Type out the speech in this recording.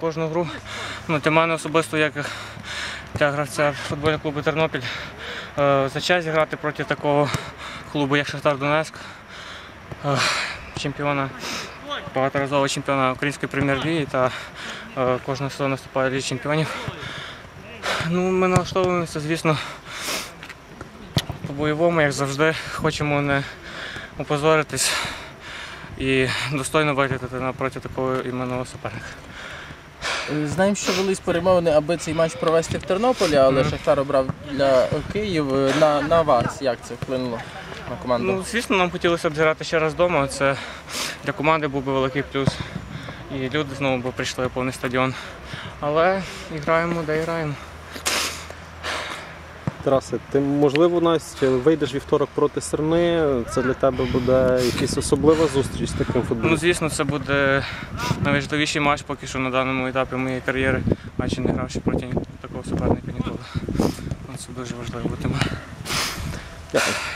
Кожну гру ну, для мене особисто, як для гравця футбольного клубу Тернопіль, е, за честь грати проти такого клубу, як Шахтар Донецьк, е, чемпіона, багаторазового чемпіона української прем'єр-ліги та е, кожного сезону виступає в Лігі чемпіонів. Ну, ми налаштовуємося, звісно, по-бойовому, як завжди, хочемо не опозоритись і достойно виглядати напроти такого іменного суперника. Знаємо, що велись перемовини, аби цей матч провести в Тернополі, але. Шахтар обрав для Київ. Е, На, на вас як це вплинуло на команду? Ну, звісно, нам хотілося б зіграти ще раз вдома. Це для команди був би великий плюс. І люди знову б прийшли повний стадіон. Але і граємо, де і граємо. Тарасе, ти можливо Настя, вийдеш вівторок проти Серни. Це для тебе буде якась особлива зустріч з таким футболом? Ну, звісно, це буде найважливіший матч поки що на даному етапі моєї кар'єри, адже не гравши проти такого суперника ніколи. Ну, Це дуже важливо буде. Дякую.